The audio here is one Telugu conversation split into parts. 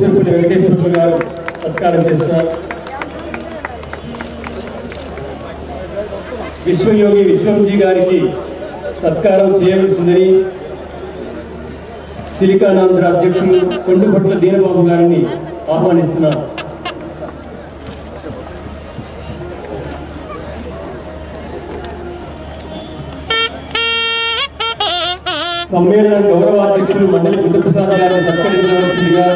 భూసరపల్లి వెంకటేశ్వర్లు గారు సత్కారం చేస్తున్నారు విశ్వయోగి విశ్వంజీ గారికి సత్కారం చేయవలసిందని సిలికానాంధ్ర అధ్యక్షులు కొండుపట్ల దీనబాబు గారిని ఆహ్వానిస్తున్నారు. సమ్మేళన గౌరవాధ్యక్షులు మండలి బుద్ధప్రసాద్ గారిని సత్కరించవలసిందిగా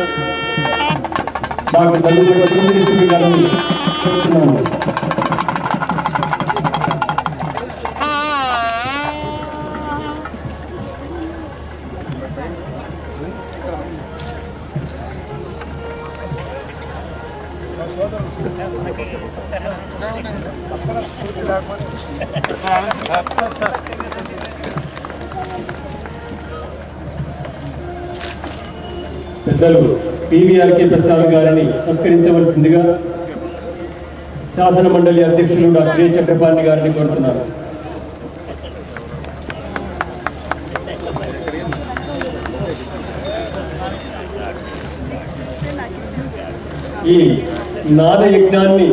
డాక్టర్ దగ్గుబడి తిరుమలేశ్వరి గారిని కోరుతున్నాను పెద్దలు పివిఆర్కే ప్రసాద్ గారిని సత్కరించవలసిందిగా శాసన మండలి అధ్యక్షులు డాక్టర్ ఏ చక్రపాణి గారిని కోరుతున్నారు ఈ నాద యజ్ఞాన్ని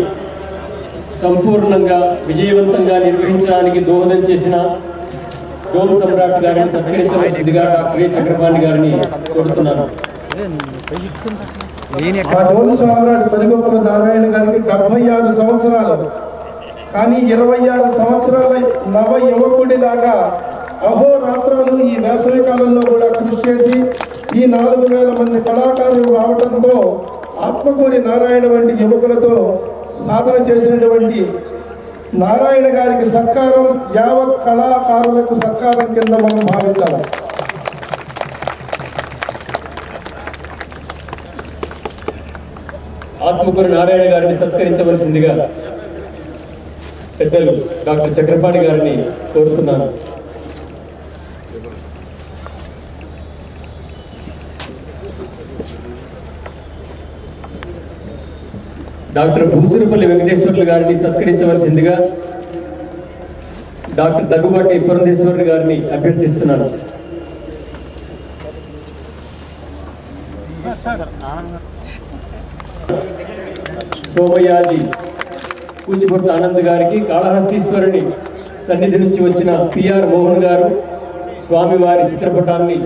సంపూర్ణంగా విజయవంతంగా నిర్వహించడానికి దోహదం చేసిన డోమ్ సమ్రాట్ గారిని సత్కరించవలసిందిగా డాక్టర్ ఏ చక్రపాణి గారిని కోరుతున్నాను. డోలు సామ్రాట్ తొలిగొప్పల నారాయణ గారికి డెబ్బై ఆరు సంవత్సరాలు. కానీ ఇరవై ఆరు సంవత్సరాల నవ యువకుడిలాగా అహోరాత్రాలు ఈ వేసవి కాలంలో కూడా కృషి చేసి ఈ నాలుగు వేల మంది కళాకారులు రావడంతో ఆత్మకూరి నారాయణ వంటి యువకులతో సాధన చేసినటువంటి నారాయణ గారికి సత్కారం యావత్ కళాకారులకు సత్కారం కింద మనం భావిద్దాం. ఆత్మకూరు నారాయణ గారిని సత్కరించవలసిందిగా పెద్దలు డాక్టర్ చక్రపాణి గారిని కోరుతున్నాను. డాక్టర్ భూసిరిపల్లి వెంకటేశ్వర్లు గారిని సత్కరించవలసిందిగా డాక్టర్ దగ్గుబాటి పురంధేశ్వరులు గారిని అభ్యర్థిస్తున్నాను. సోమయాజి కూచిపొట్ల ఆనంద్ గారికి కాళహస్తీశ్వరుని సన్నిధి నుంచి వచ్చిన పిఆర్ మోహన్ గారు స్వామివారి చిత్రపటాన్ని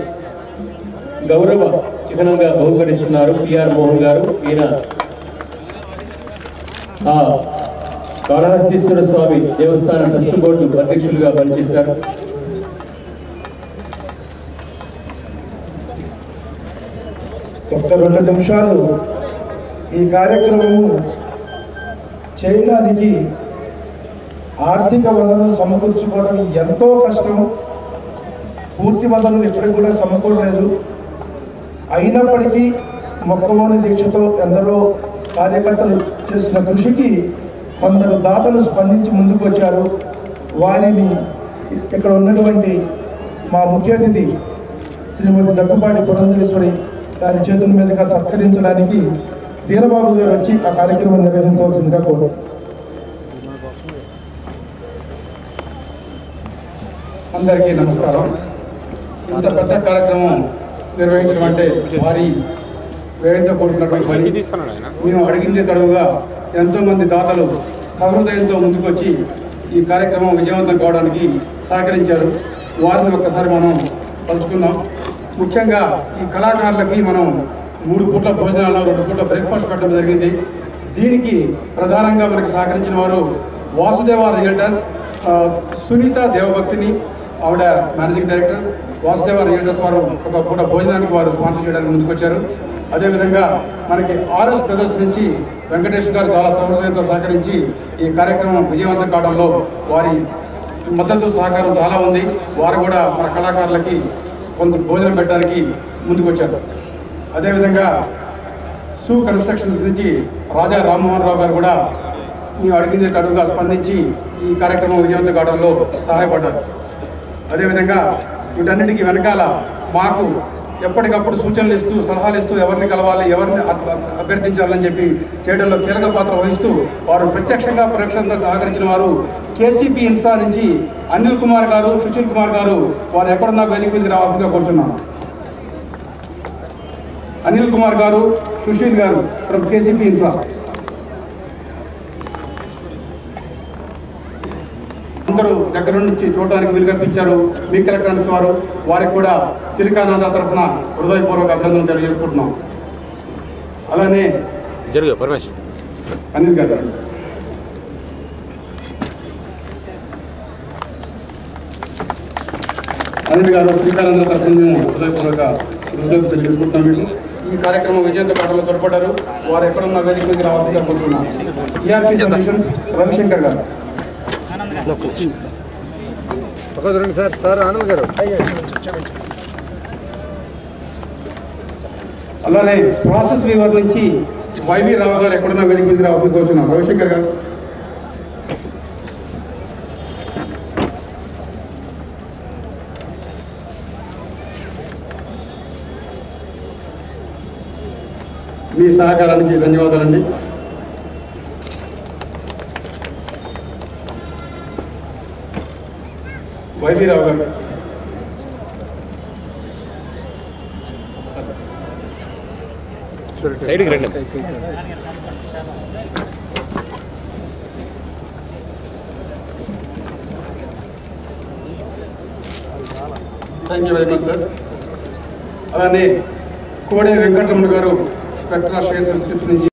గౌరవ చిహ్నంగా బహుకరిస్తున్నారు పిఆర్ మోహన్ గారు. ఈయన ఆ కాళహస్తీశ్వర స్వామి దేవస్థాన ట్రస్ట్ బోర్డు అధ్యక్షులుగా పనిచేశారు. ఒక్క రెండు నిమిషాలు ఈ కార్యక్రమము చేయడానికి ఆర్థిక వనరులు సమకూర్చుకోవడం ఎంతో కష్టం. పూర్తి వనరులు ఇప్పటికి కూడా సమకూరలేదు. అయినప్పటికీ మొక్కవోని దీక్షతో ఎందరో కార్యకర్తలు చేసిన కృషికి కొందరు దాతలు స్పందించి ముందుకు వచ్చారు వారిని ఇక్కడ ఉన్నటువంటి మా ముఖ్య అతిథి శ్రీమతి దగ్గుపాటి పురంధరేశ్వరి గారి చేతుల మీదుగా సత్కరించడానికి వీరబాబు గారు వచ్చి ఆ కార్యక్రమం నిర్వహించవలసిందిగా కోరు అందరికీ నమస్కారం. ఇంత పెద్ద కార్యక్రమం నిర్వహించడం అంటే భారీ వ్యయంతో కూడుకున్నటువంటి పని. మేము అడిగింది తడువుగా ఎంతోమంది దాతలు సహృదయంతో ముందుకొచ్చి ఈ కార్యక్రమం విజయవంతం కావడానికి సహకరించారు. వారిని ఒక్కసారి మనం తలుచుకుందాం. ముఖ్యంగా ఈ కళాకారులకి మనం మూడు పూట్ల భోజనాలు రెండు పూట్ల బ్రేక్ఫాస్ట్ పెట్టడం జరిగింది. దీనికి ప్రధానంగా మనకు సహకరించిన వారు వాసుదేవ రియల్టర్స్ సునీత దేవభక్తిని ఆవిడ మేనేజింగ్ డైరెక్టర్ వాసుదేవ రియల్టర్స్ వారు ఒక పూట భోజనానికి వారు స్పాన్సర్ చేయడానికి ముందుకొచ్చారు. అదేవిధంగా మనకి ఆర్ఎస్ బ్రదర్స్ నుంచి వెంకటేష్ గారు చాలా సౌహృదయంతో సహకరించి ఈ కార్యక్రమం విజయవంతం కావడంలో వారి మద్దతు సహకారం చాలా ఉంది. వారు కూడా మన కళాకారులకి కొంత భోజనం పెట్టడానికి ముందుకొచ్చారు. అదేవిధంగా సు కన్స్ట్రక్షన్స్ నుంచి రాజా రామ్మోహన్ రావు గారు కూడా మేము అడిగింది తడుగా స్పందించి ఈ కార్యక్రమం విజయవంతం కావడంలో సహాయపడ్డారు. అదేవిధంగా వీటన్నిటికీ వెనకాల మాకు ఎప్పటికప్పుడు సూచనలు ఇస్తూ సలహాలు ఇస్తూ ఎవరిని కలవాలి ఎవరిని అభ్యర్థించాలని చెప్పి చేయడంలో కీలక పాత్ర వహిస్తూ వారు ప్రత్యక్షంగా పరోక్షంగా సహకరించిన వారు కేసీపీ ఇన్సా నుంచి అనిల్ కుమార్ గారు సుశీల్ కుమార్ గారు వారు ఎక్కడున్నా వేదిక రావాల్సిందిగా కోరుతున్నాను అనిల్ కుమార్ గారు సుశీల్ గారు ఫ్రమ్ కేసీపీ ఇన్ఫ్రా అందరూ దగ్గర నుంచి చూడడానికి వీలు కల్పించారు. మీక్ ఎలక్ట్రానిక్స్ వారు వారికి కూడా సిలికానాథ తరఫున హృదయపూర్వక అభినందనలు తెలియజేసుకుంటున్నాం. అలానే జరుగు పరమేష్ అనిల్ గారు. అనిల్ గారు శ్రీకానంద తరఫున హృదయపూర్వక కృతజ్ఞతలు తెలియజేసుకుంటున్నాం మీకు. ఈ కార్యక్రమం విజయంతో పాటలో తోడ్పడ్డారు. వారు ఎక్కడున్న వేదిక మీద రావాల్సిందిగా కోరుతున్నాం. ఈఆర్పీ సొల్యూషన్స్ రవిశంకర్ గారు సార్ సార్ ఆనంద్ గారు. అలానే ప్రాసెస్ వివర్ నుంచి వైవి రావు గారు ఎక్కడున్న వేదిక మీద రావాల్సింది కోరుచున్నాం. రవిశంకర్ గారు. మీ సహకారానికి ధన్యవాదాలండి. వైవి రావు గారు. సైడ్కి రండి. Thank you very much sir అలానే కోడే వెంకటరమణ గారు как наш весовский.